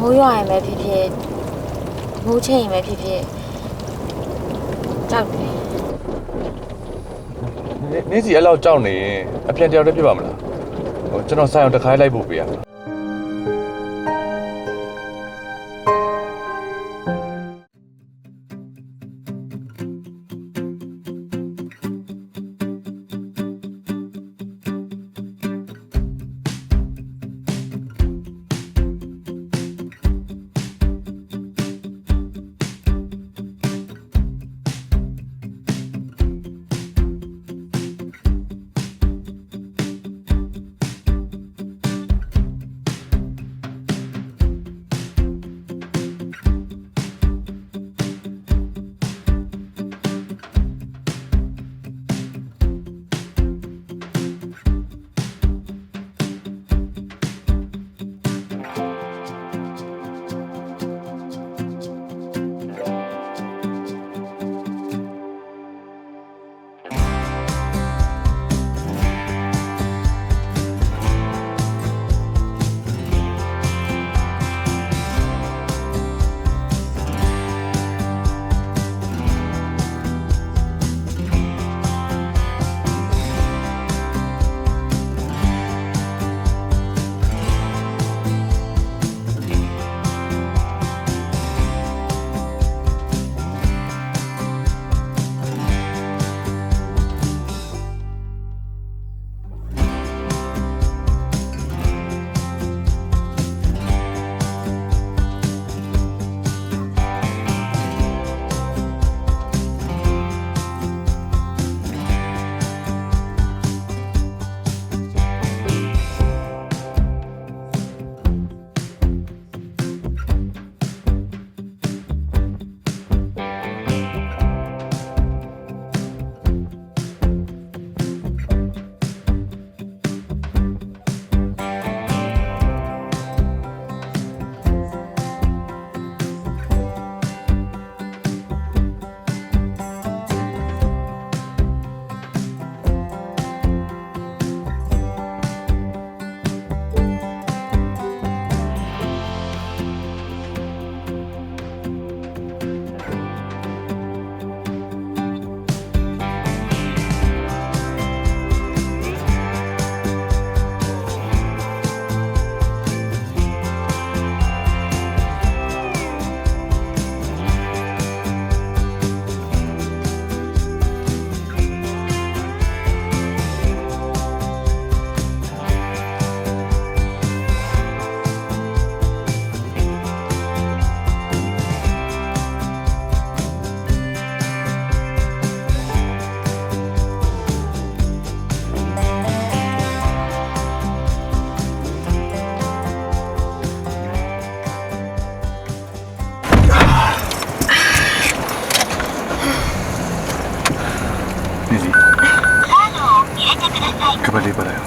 မိုးရွာရင်ပဲဖြစ်ဖြစ်မိုးချိန်ရင်ပဲဖြစ်ဖြစ်ကြောက်တယ်နေနေစီအဲ့လောက်ကြောက်နေရင်အပြန်တယောက်တည်းဖြစ်ပါမလားဟိုကျွန်တော်ဆိုင်အောင်တစ်ခါလိုက်ဖို့ပေးရမှာ နေစီကပ်လေးပါလား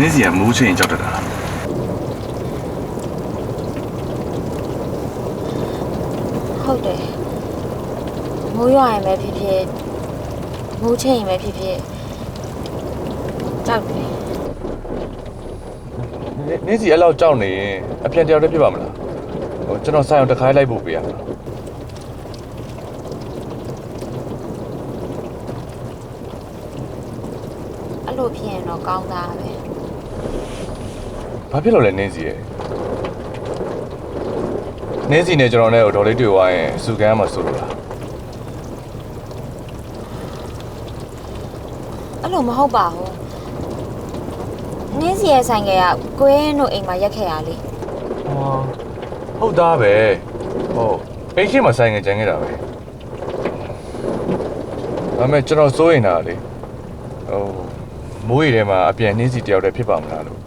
နေစီကမိုးချိန်ကြောက်တတ်တာဟုတ်တယ်မိုးရွာရင်ပဲဖြစ်ဖြစ်မိုးချိန်ရင်ပဲဖြစ်ဖြစ် ကြောက်တယ်နေနေစီအဲ့လောက်ကြောက်နေရင်အပြန်တယောက်တည်းဖြစ်ပါမလားဟိုကျွန်တော်ဆိုင်အောင်တစ်ခါလိုက်ဖို့ပေးရမှာအဲ့လိုဖြစ်ရင်တော့ကောင်းသားပဲဘာဖြစ်လို့လဲနေစီရဲ့နေစီနဲ့ကျွန်တော်နဲ့ဒေါ်လေးတွေ့သွားရင်စူကမ်းမှာဆိုလို့လားအဲ့လိုမဟုတ်ပါဘူး နင်းစီရဲ့ဆိုင်ကကကိုရဲတို့အိမ်မှာရက်ခဲ့ရလေဟောဟုတ်သားပဲဟုတ်အိမ်ရှိမှာဆိုင်ငယ်ကြမ်းခဲ့တာပဲဒါပေမဲ့ကျွန်တော်စိုးရင်တာလေဟိုမိုးရီထဲမှာအပြန်နေစီတယောက်တည်းဖြစ်ပါမလားလို့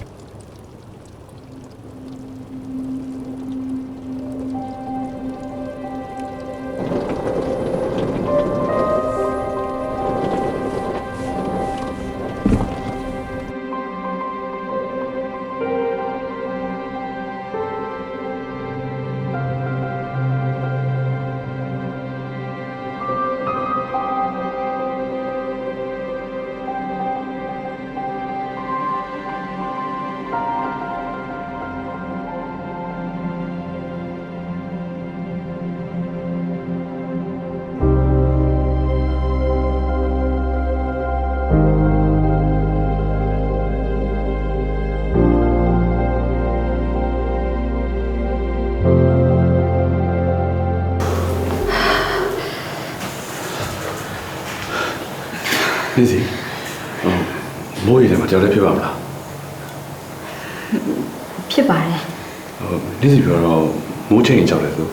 နေစီဟိုမိုးရီထဲမှာကြောက်လည်းဖြစ်ပါမလားဖြစ်ပါတယ်ဟိုနေစီပြောတော့မိုးချိန်ကြောက်တယ်ဆို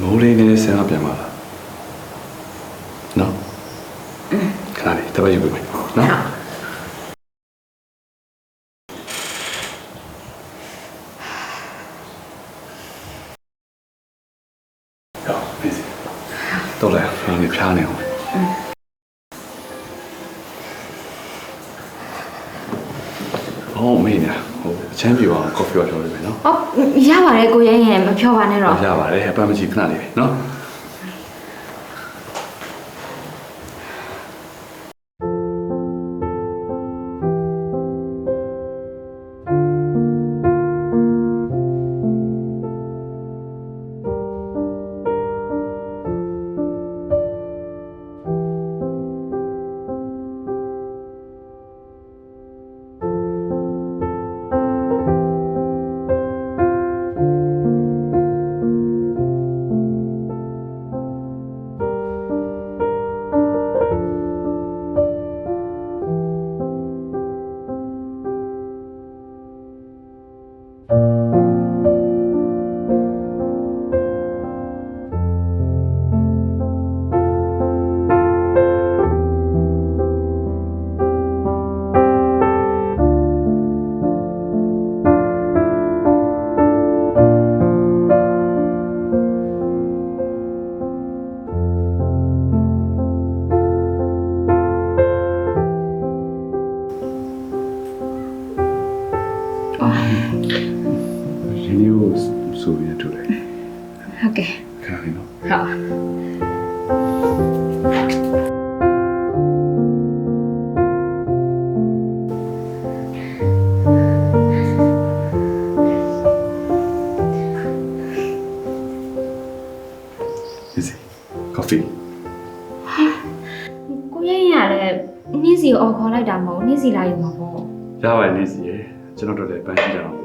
မိုးလေးနည်းနည်းဆင်းလာပြန်ပါလားနော်ခဏလေးတပတ်ယူပေးမယ်နော်ဟောနေစီတော့လည်းဖမ်းနေဖျားနေ အောင်အော်မင်းညာဟိုအချမ်းပြေအောင်ကော်ဖီဝါထော်လေးပဲနော်အော်ရပါတယ်ကိုရဲရင်မဖြောပါနဲ့တော့ရပါတယ်အပန်းမကြီးခဏလေးပဲနော် လိုက်တာမဟုတ်နေ့စီလာယူမှာပေါ့ရပါတယ်နေစီရေကျွန်တော်တို့လည်းပန်းကြည့်ကြအောင်